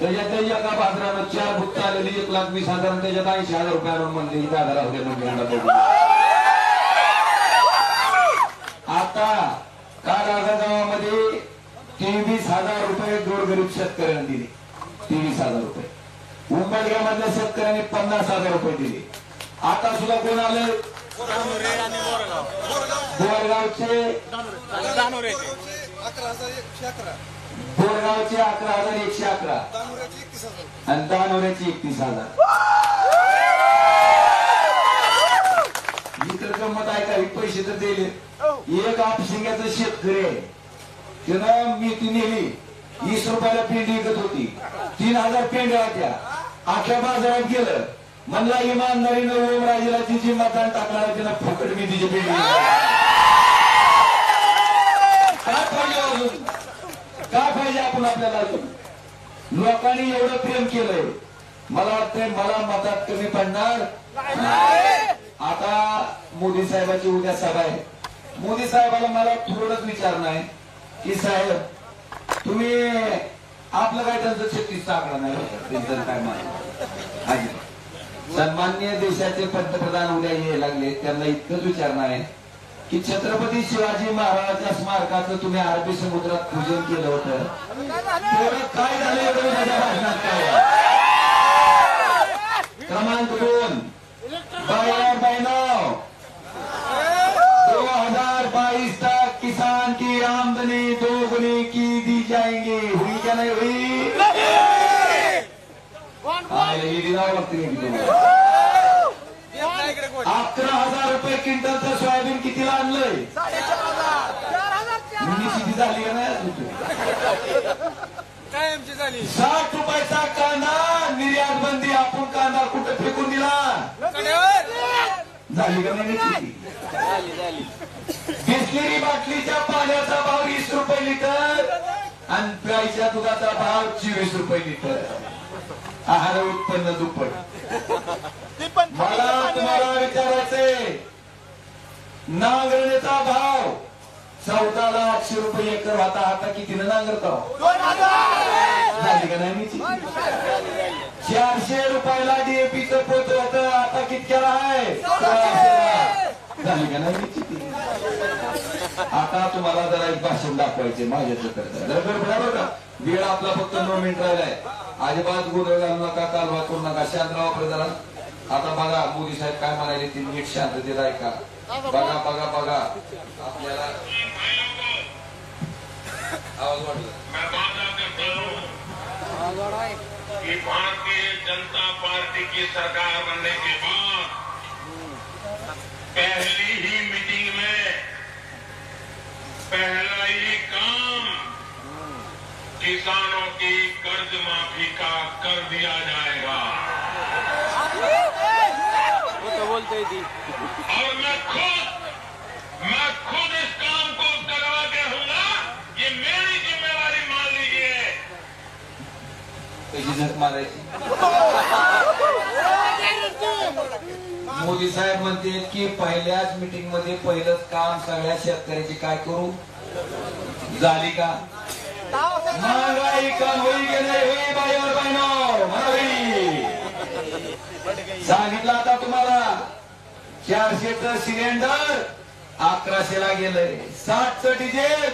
त्याच्यात एका बाजारानं चार बुक आलेली एक लाख वीस हजार त्याच्यात ऐंशी हजार रुपयावर म्हणजे इथं आधार होते म्हणजे आता काल आझा गावामध्ये तेवीस हजार रुपये गोरगरीब शेतकऱ्यांना दिले. तेवीस हजार रुपये. उंबरगामधल्या शेतकऱ्यांनी पन्नास हजार रुपये दिले. आता सुद्धा कोण आले? बोरगावचे. अकरा हजार एकशे अकरा. बोरगावचे अकरा हजार एकशे अकरा. आणि दानोऱ्याचे एकतीस हजार. इतर गंमत हे पैसे तर दिले. एक आपशिंग्याचं शेतकरी आहे. त्यानं मेथी नेली. वीस रुपयाला पेंडी विकत होती. तीन हजार पेंड्या होत्या. अख्या बाजारात गेलं. म्हणला इमानदारीनं ओमराजेला तिची मतदान टाकणार त्यानं फुकट मेथीची पेंडी. विकली. काय पाहिजे अजून? काय पाहिजे आपण आपल्याला अजून? लोकांनी एवढं प्रेम केलंय. मला वाटतंय मला मतात कमी पडणार आता मोदी साहेबाची उद्या सभा आहे. मोदी साहेबाला मला थोडंच विचारणं आहे की साहेब तुम्ही आपलं काय त्यांचं छत्तीस आकडा नाही काय मान आहे. सन्मान्य देशाचे पंतप्रधान उद्या यायला लागले. त्यांना इतकंच विचारणं आहे. की छत्रपती शिवाजी महाराजांच्या स्मारकाचं तुम्ही अरबी समुद्रात पूजन केलं होतं. काय झालं एवढं माझ्या भाषणात काय? आहे? क्रमांक दोन. दो हजार बाईस तक किसान की आमदनी दोगुनी की दी जाएंगी. हुई क्या नहीं हुई. अकरा हजार क्विंटलचं सोयाबीन कितीला आणलंय? निश्चिती झाली का नाही अजून साठ रुपयाचा कांदा निर्यात बंदी आपण कांदा कुठे फेकून दिला? झाली का नाही? बिस्लेरी बाटलीच्या पाण्याचा भाव वीस रुपये लिटर आणि गाईच्या दुधाचा भाव चोवीस रुपये लिटर. आहार उत्पन्न दुप्पट. मला तुम्हाला विचारायचंय नांगरणीचा भाव. चौदा लाखशे रुपये एकर होता आता कितीनं नांगरतो? झाली का नाही निश्चिती? चारशे रुपयाला डीएपीचं पोत होत आता कितक्याला आहे. झाली का नाही? आता तुम्हाला जरा एक भाषण दाखवायचे माझ्याकडे जरा गडबड आहे बरं का? वेळ आपला फक्त नऊ मिनिट राहिलाय. अजिबात गोंधळ घालू नका कालवा करू नका. शांत राहा जरा आता बघा मोदी साहेब काय म्हणाले ते नीट शांततेत ऐका बघा बघा बघा आपल्याला आवाज़ वाटला. हूँ। कि भारतीय जनता पार्टी की सरकार बनने के बाद पहली ही मीटिंग में पहला ही काम किसानों की कर्ज माफ़ी का कर दिया जाएगा। बोलतोय ती और मैं खुद मैं खुद इस काम को करवा के रहूंगा ये मेरी जिम्मेवारी मान लीजिए। मोदी साहेब म्हणते की पहिल्याच मीटिंगमध्ये पहिलंच काम सगळ्या शेतकऱ्याची काय करू? झाली का? महागाई कम होई की नाही? होई बाईवर बहिणो होई सांगितलं आता तुम्हाला. चारशेच सिलेंडर अकराशेला गेलंय. साठचं डिझेल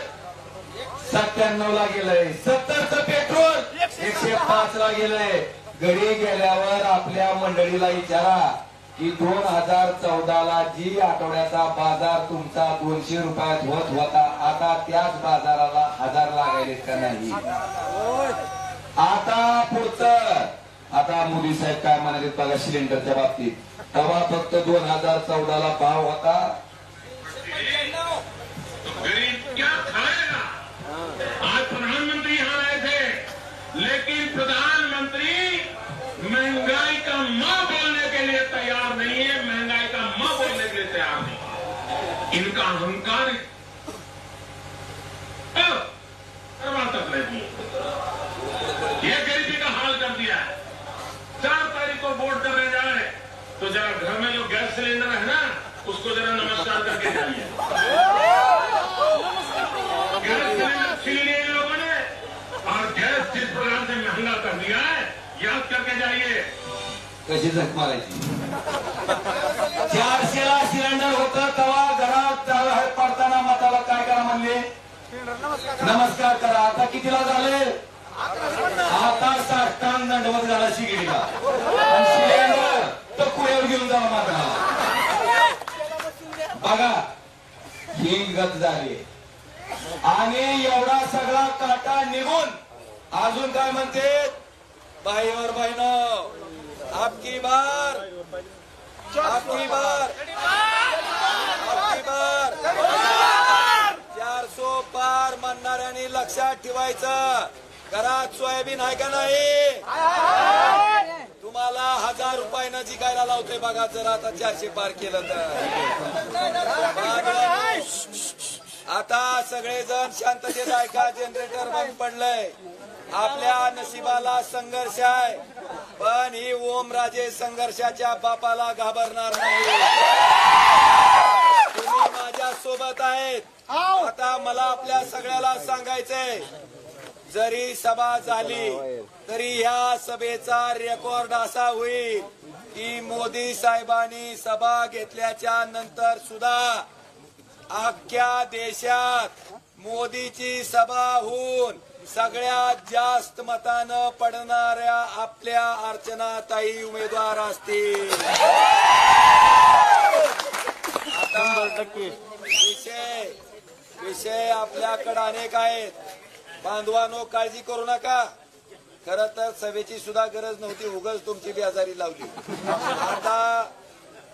सत्त्याण्णव ला गेलंय. सत्तरचं पेट्रोल एकशे पाच ला गेलंय. घरी गेल्यावर आपल्या मंडळीला विचारा की दोन हजार चौदा ला जी आठवड्याचा बाजार तुमचा दोनशे रुपयात होत होता. आता त्याच बाजाराला हजार लागायले का नाही? आता पुढचं. आता मोदी साहेब काय म्हणाले बघा सिलेंडरच्या बाबतीत. तेव्हा फक्त दोन हजार चौदा ला भाव होता तो गरीब क्या खाएगा आज प्रधानमंत्री यहाँ आए थे लेकिन प्रधानमंत्री महंगाई का मां बोलने के लिए तैयार नहीं है महंगाई का मां बोलने के लिए तैयार नहीं इनका अहंकार अब करवा तक नहीं ये गरीबी का हाल कर दिया है चार तारीख को वोट करने जाए तो जरा घर में जो गैस सिलेंडर है ना उसको जरा नमस्कार करके जाइए। गैस सिलेंडर छीन लिए इन लोगों ने और गैस जिस प्रकार से महंगा कर दिया है याद करके जाइए। कशी झक मारायची? चारशेला सिलेंडर होत तेव्हा घरात बाहेर पडताना मताला काय करा म्हणले? नमस्कार करा. आता कितीला झाले? आता साष्टांग दंडवत झाला शिगडीला आणि सिलेंडर तर कुळ्यावर घेऊन जावा माझा बघा ही गत झाली. आणि एवढा सगळा काटा निघून अजून काय म्हणते? बाई और बहिनो आपकी बार. आपकी बार. आपकी बार. चारसो पार म्हणणाऱ्यांनी लक्षात ठेवायचं. घरात सोयाबीन आहे का नाही? तुम्हाला हजार रुपयानं जिकायला लावते बघा जर आता चारशे पार केलं तर. आता सगळेजण शांततेत ऐका जनरेटर बंद पडलंय. आपल्या नशिबाला संघर्ष आहे पण ही ओमराजे संघर्षाच्या बापाला घाबरणार नाही. तुम्ही माझ्या सोबत आहेत आता मला आपल्या सगळ्याला सांगायचंय जरी सभा झाली तरी ह्या सभेचा रेकॉर्ड असा होईल की मोदी साहेबांनी सभा घेतल्याच्या नंतर सुद्धा अख्ख्या देशात मोदीची सभा होऊन सगळ्यात जास्त मतानं पडणाऱ्या आपल्या अर्चनाताई उमेदवार असतील. आता विषय विषय आपल्याकडे अनेक आहेत. बांधवानो काळजी करू नका. खर तर सभेची सुद्धा गरज नव्हती. उगच तुमची बेजारी लावली. आता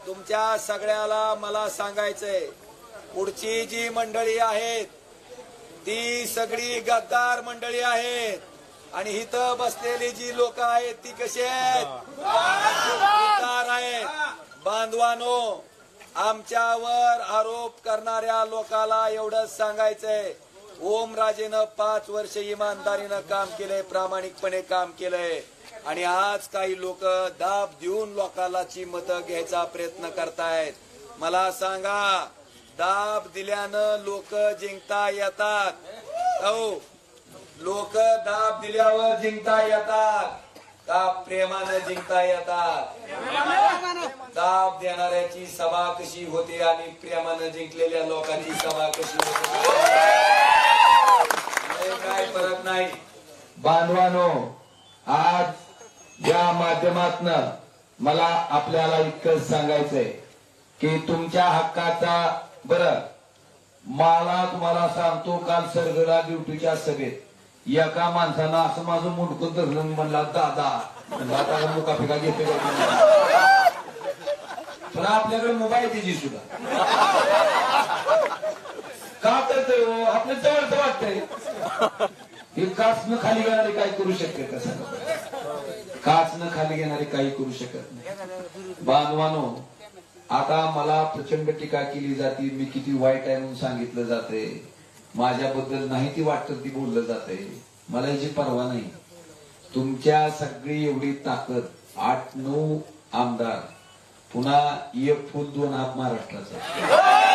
तुमच्या सगळ्याला मला सांगायचंय पुढची जी मंडळी आहेत ती सगळी गद्दार मंडळी आहेत. आणि इथं बसलेली जी लोक आहेत ती कशी आहेत? गद्दार आहेत. बांधवानो आमच्यावर आरोप करणाऱ्या लोकाला एवढंच सांगायचंय. ओमराजेनं पाच वर्ष इमानदारीनं काम केलंय प्रामाणिकपणे काम केलंय. आणि आज काही लोक दाब देऊन लोकांची मतं घ्यायचा प्रयत्न करतायत. मला सांगा दाब दिल्यानं लोक जिंकता येतात? हो. लोक दाब दिल्यावर जिंकता येतात का प्रेमानं जिंकता येतात? दाब देणाऱ्याची सभा कशी होते आणि प्रेमानं जिंकलेल्या लोकांची सभा कशी होते? हे फरक नाही. बांधवानो आज या माध्यमातन मला आपल्याला इतकंच सांगायचंय की तुमच्या हक्काचा बर मला तुम्हाला सांगतो काल सरगडा ड्युटीच्या सभेत एका माणसानं असं माझं मुंडकं धरलं म्हणला दादा म्हणलं, आता मुका फिका घेते पण आपल्याकडे मोबाईल त्याची सुद्धा. का करतोय हो? आपलं जवळच वाटतंय. हे काचनं खाली घेणारे काही करू शकते कसं काचनं खाली घेणारे काही करू शकत नाही. बांधवानो आता मला प्रचंड टीका केली जाते. मी किती वाईट आहे म्हणून सांगितलं जाते. माझ्याबद्दल नाही ती वाटत ती बोललं जाते. मला याची पर्वा नाही. तुमच्या सगळी एवढी ताकद आठ नऊ आमदार पुन्हा एक फूल दोन हात महाराष्ट्राचा.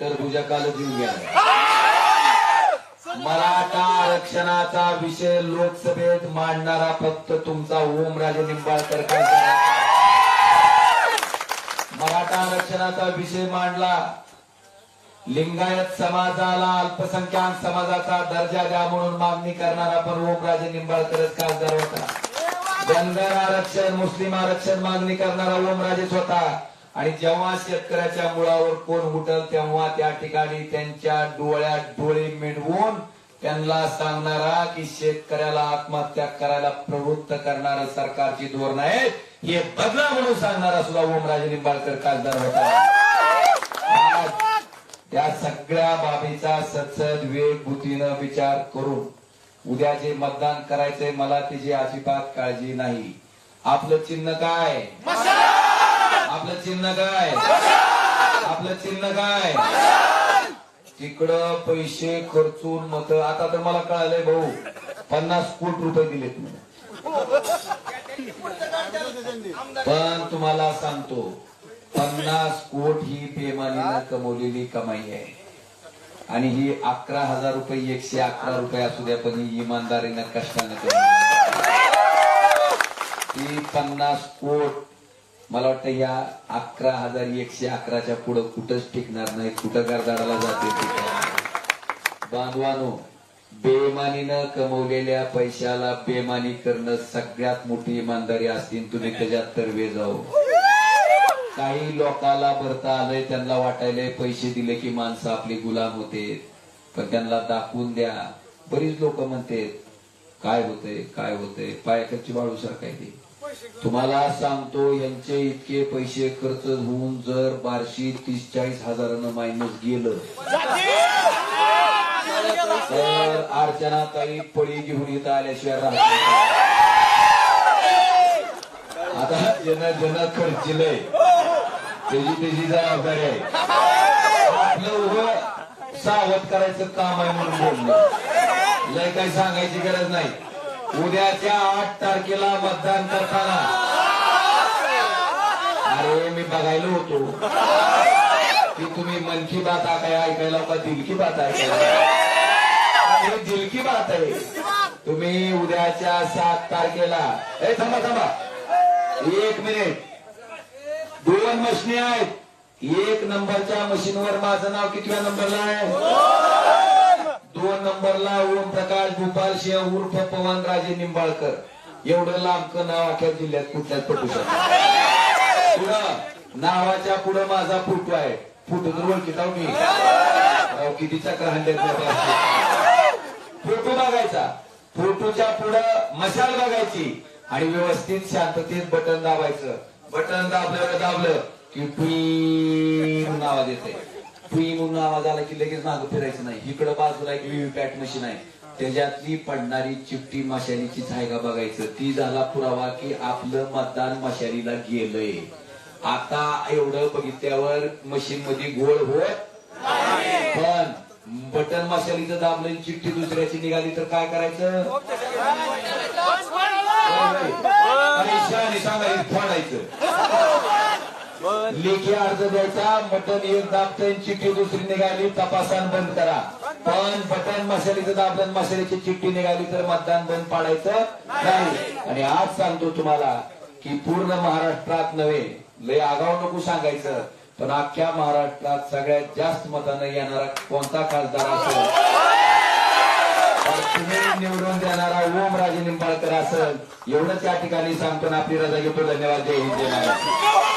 टरबुजा कालच येऊन गेला मराठा आरक्षणाचा विषय लोकसभेत मांडणारा फक्त तुमचा ओमराजे निंबाळकर मराठा आरक्षणाचा विषय मांडला. लिंगायत समाजाला अल्पसंख्याक समाजाचा दर्जा द्या म्हणून मागणी करणारा पण ओमराजे निंबाळकरच खासदार होता. धनगर आरक्षण मुस्लिम आरक्षण मागणी करणारा ओमराजेच होता. आणि जेव्हा शेतकऱ्याच्या मुळावर कोण उठल तेव्हा त्या ठिकाणी त्यांच्या डोळ्यात डोळे मिळवून त्यांना सांगणारा की शेतकऱ्याला आत्महत्या करायला प्रवृत्त करणारं सरकारची धोरण आहे हे बदला म्हणून सांगणारा सुद्धा ओमराजे निंबाळकर खासदार होता. त्या सगळ्या बाबीचा सचद वेग बुद्धीनं विचार करून उद्या जे मतदान करायचंय मला त्याची अजिबात काळजी नाही. आपलं चिन्ह काय? आपलं चिन्ह काय? आपलं चिन्ह काय? तिकडं पैसे खर्चून मत. आता तर मला कळालंय भाऊ पन्नास कोटी रुपये दिले पण तुम्हाला सांगतो पन्नास कोट ही बेमानीनं कमवलेली कमाई आहे. आणि ही अकरा हजार रुपये एकशे अकरा रुपये असू द्या पण ही इमानदारीनं कष्टानं ती पन्नास कोट मला वाटतं या अकरा हजार एकशे अकराच्या पुढं कुठंच टिकणार नाही. कुठं गरदाडाला जाते बांधवानो बेमानीनं कमवलेल्या पैशाला बेमानी करणं सगळ्यात मोठी इमानदारी असतील तुम्ही त्याच्यात तरवे जाऊ काही लोकाला भरता आलंय त्यांना वाटायला पैसे दिले की माणसं आपली गुलाम होते. पण त्यांना दाखवून द्या. बरीच लोक म्हणते काय होतंय? काय होतंय? पायाकडची वाळू सरकायची तुम्हाला सांगतो यांचे इतके पैसे खर्च होऊन जर बारशी तीस चाळीस हजारानं मायनस गेलं. तर अर्चना ताई पळी घेऊन येत आल्याशिवाय राहत आता ज्यांना ज्यांना खर्चिलंय. त्याची त्याची जबाबदारी आहे. आपलं उभं सावध करायचं काम आहे म्हणून बोललं. लय काही सांगायची गरज नाही. उद्याच्या आठ तारखेला मतदान करताना. अरे मी बघायला होतो. की तुम्ही मन की बात काय ऐकायला का दिल की बात ऐकायला दिल की बात आहे. तुम्ही उद्याच्या सात तारखेला ए थांबा थांबा. एक मिनिट दोन मशिनी आहेत. एक नंबरच्या मशीनवर माझं नाव कितव्या नंबरला आहे? दोन नंबरला ओम प्रकाश गोपाल सिंह उर्फ पवन राजे निंबाळकर. एवढं लांबकं नाव अख्या जिल्ह्यात कुठल्याच पटू शकत पुढं नावाच्या पुढं माझा फोटो आहे. फोटो तर ओळखीत मी. किती चक्र फोटो बघायचा. फोटोच्या पुढं मशाल बघायची. आणि व्यवस्थित शांततेत बटन दाबायचं. बटन दाबलं दाबलं की टुई नावा देते. टुई म्हणून आवाज आला की लगेच मागं फिरायचं नाही. इकडं बाजूला एक व्हीव्हीपॅट मशीन आहे. त्याच्यातली पडणारी चिपटी मशालीची झायगा बघायचं. ती झाला पुरावा की आपलं मतदान मशालीला गेलंय. आता एवढं बघितल्यावर मशीन मध्ये गोळ होत पण बटन मशालीचं दाबलं चिठ्ठी दुसऱ्याची निघाली तर काय करायचं? सांगायचं फोडायचं. लेखी अर्ज द्यायचा बटन एक दाबतन चिठ्ठी दुसरी निघाली तपासान बंद करा. पण बटन मसाल्याचं दाबलं मसाल्याची चिठ्ठी निघाली तर मतदान बंद पाडायचं नाही. आणि आज सांगतो तुम्हाला की पूर्ण महाराष्ट्रात नव्हे लय आगाव नको सांगायचं पण अख्ख्या महाराष्ट्रात सगळ्यात जास्त मतानं येणारा कोणता खासदार असेल? तुम्ही निवडून देणारा ओमराजे निंबाळकर असेल. एवढंच या ठिकाणी सांगतो आपली रजा घेतो. धन्यवाद. जय हिंद जय महाराष्ट्र.